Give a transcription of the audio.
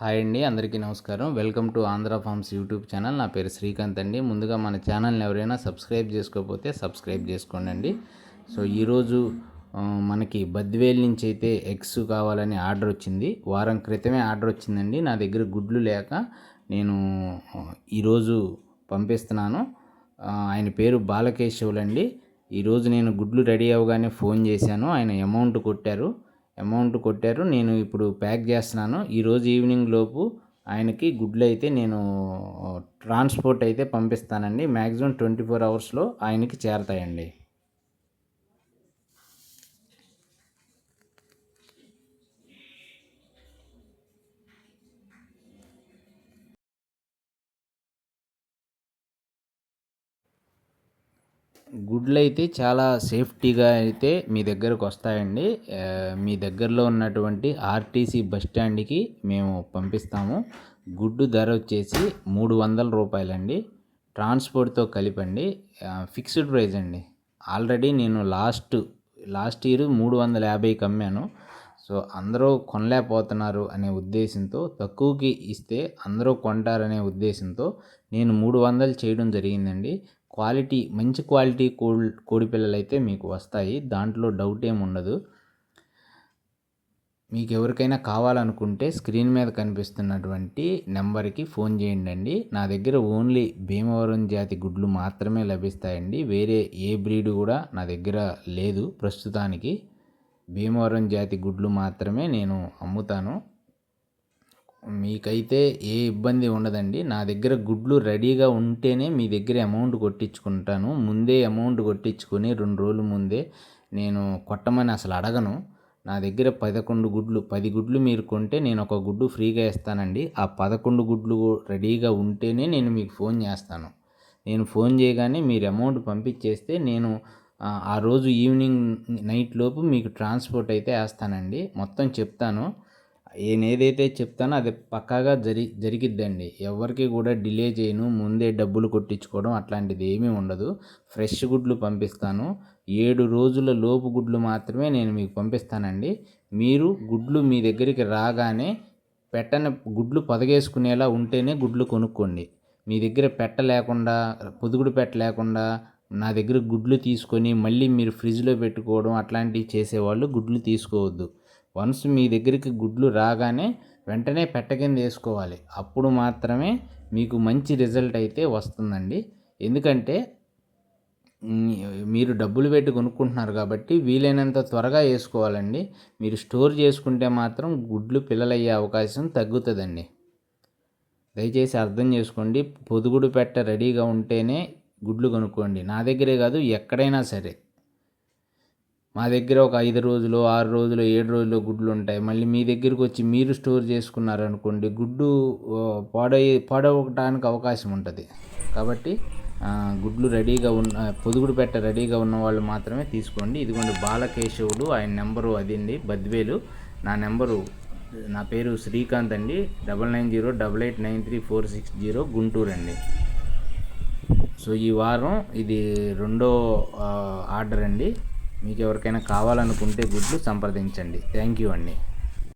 Hi అండి అందరికీ నమస్కారం. Welcome to Andhra farms YouTube channel. నా పేరు శ్రీకాంత్ అండి. ముందుగా మన ఛానల్ని ఎవరైనా సబ్స్క్రైబ్ చేసుకోకపోతే సబ్స్క్రైబ్ చేసుకోండి అండి సో ఈరోజు మనకి బద్వేల్ నుంచి అయితే ఎగ్స్ కావాలని ఆర్డర్ వచ్చింది. వారం క్రితమే ఆర్డర్ వచ్చిందండి. నా దగ్గర గుడ్లు లేక నేను ఈరోజు పంపిస్తున్నాను. ఆయన పేరు బాలకేశవులు అండి ఈరోజు నేను గుడ్లు రెడీ అవ్వగానే ఫోన్ చేశాను. ఆయన అమౌంట్ కొట్టారు. అమౌంట్ కొట్టారు. నేను ఇప్పుడు ప్యాక్ చేస్తున్నాను. ఈరోజు ఈవినింగ్ లోపు ఆయనకి గుడ్లు అయితే నేను ట్రాన్స్పోర్ట్ అయితే పంపిస్తానండి. మ్యాక్సిమం ట్వంటీ ఫోర్ అవర్స్లో ఆయనకి చేరతాయండి. గుడ్లు అయితే చాలా సేఫ్టీగా అయితే మీ దగ్గరకు వస్తాయండి. మీ దగ్గరలో ఉన్నటువంటి ఆర్టీసీ బస్ స్టాండ్కి మేము పంపిస్తాము. గుడ్డు ధర వచ్చేసి మూడు వందల రూపాయలండి. ట్రాన్స్పోర్ట్తో కలిపండి. ఫిక్స్డ్ ప్రైస్ అండి. ఆల్రెడీ నేను లాస్ట్ లాస్ట్ ఇయర్ మూడు వందల యాభైకి అమ్మాను సో అందరూ కొనలేకపోతున్నారు అనే ఉద్దేశంతో తక్కువకి ఇస్తే అందరూ కొంటారనే ఉద్దేశంతో నేను మూడు వందలు చేయడం జరిగిందండి. క్వాలిటీ మంచి క్వాలిటీ కోడి కోడి పిల్లలు అయితే మీకు వస్తాయి. దాంట్లో డౌట్ ఏమి ఉండదు. మీకు ఎవరికైనా కావాలనుకుంటే స్క్రీన్ మీద కనిపిస్తున్నటువంటి నెంబర్కి ఫోన్ చేయండి అండి. నా దగ్గర ఓన్లీ భీమవరం జాతి గుడ్లు మాత్రమే లభిస్తాయండి. వేరే ఏ బ్రీడ్ కూడా నా దగ్గర లేదు ప్రస్తుతానికి. భీమవరం జాతి గుడ్లు మాత్రమే నేను అమ్ముతాను. మీకైతే ఏ ఇబ్బంది ఉండదండి. నా దగ్గర గుడ్లు రెడీగా ఉంటేనే మీ దగ్గర అమౌంట్ కొట్టించుకుంటాను. ముందే అమౌంట్ కొట్టించుకొని రెండు రోజుల ముందే నేను కొట్టమని అసలు అడగను. నా దగ్గర పదకొండు గుడ్లు పది గుడ్లు మీరు కొంటే నేను ఒక గుడ్డు ఫ్రీగా ఇస్తానండి. ఆ పదకొండు గుడ్లు రెడీగా ఉంటేనే నేను మీకు ఫోన్ చేస్తాను. నేను ఫోన్ చేయగానే మీరు అమౌంట్ పంపించేస్తే నేను ఆ, రోజు ఈవినింగ్ నైట్ లోపు మీకు ట్రాన్స్పోర్ట్ అయితే వేస్తానండి. మొత్తం చెప్తాను. నేను ఏదైతే చెప్తానో అది పక్కాగా జరి జరిగిద్దండి. ఎవరికి కూడా డిలే చేయను. ముందే డబ్బులు కొట్టించుకోవడం అట్లాంటిది ఏమీ ఉండదు. ఫ్రెష్ గుడ్లు పంపిస్తాను. ఏడు రోజుల లోపు గుడ్లు మాత్రమే నేను మీకు పంపిస్తానండి. మీరు గుడ్లు మీ దగ్గరికి రాగానే పెట్టని గుడ్లు పొదగేసుకునేలా ఉంటేనే గుడ్లు కొనుక్కోండి. మీ దగ్గర పెట్ట లేకుండా పొదుగుడు పెట్ట లేకుండా నా దగ్గర గుడ్లు తీసుకొని మళ్ళీ మీరు ఫ్రిడ్జ్లో పెట్టుకోవడం అట్లాంటివి చేసేవాళ్ళు గుడ్లు తీసుకోవద్దు. వన్స్ మీ దగ్గరికి గుడ్లు రాగానే వెంటనే పెట్ట కింద వేసుకోవాలి. అప్పుడు మాత్రమే మీకు మంచి రిజల్ట్ అయితే వస్తుందండి. ఎందుకంటే మీరు డబ్బులు పెట్టి కొనుక్కుంటున్నారు కాబట్టి వీలైనంత త్వరగా వేసుకోవాలండి. మీరు స్టోర్ చేసుకుంటే మాత్రం గుడ్లు పిల్లలయ్యే అవకాశం తగ్గుతుందండి. దయచేసి అర్థం చేసుకోండి. పొదుగుడు పెట్ట రెడీగా ఉంటేనే గుడ్లు కొనుక్కోండి. నా దగ్గరే కాదు ఎక్కడైనా సరే. మా దగ్గర ఒక ఐదు రోజులు ఆరు రోజులు ఏడు రోజులు గుడ్లు ఉంటాయి. మళ్ళీ మీ దగ్గరికి వచ్చి మీరు స్టోర్ చేసుకున్నారనుకోండి గుడ్డు పాడై పాడవటానికి అవకాశం ఉంటుంది. కాబట్టి గుడ్లు రెడీగా ఉన్న పొదుగుడు పెట్ట రెడీగా ఉన్న వాళ్ళు మాత్రమే తీసుకోండి. ఇదిగోండి బాలకేశవుడు ఆయన నెంబరు అదండి బద్వేలు. నా నెంబరు నా పేరు శ్రీకాంత్ అండి. Double nine zero double eight nine three four six zero Guntur అండి. సో ఈ వారం ఇది రెండో ఆర్డర్ అండి. మీకు ఎవరికైనా కావాలనుకుంటే గుడ్లు సంప్రదించండి. థ్యాంక్ యూ అండి.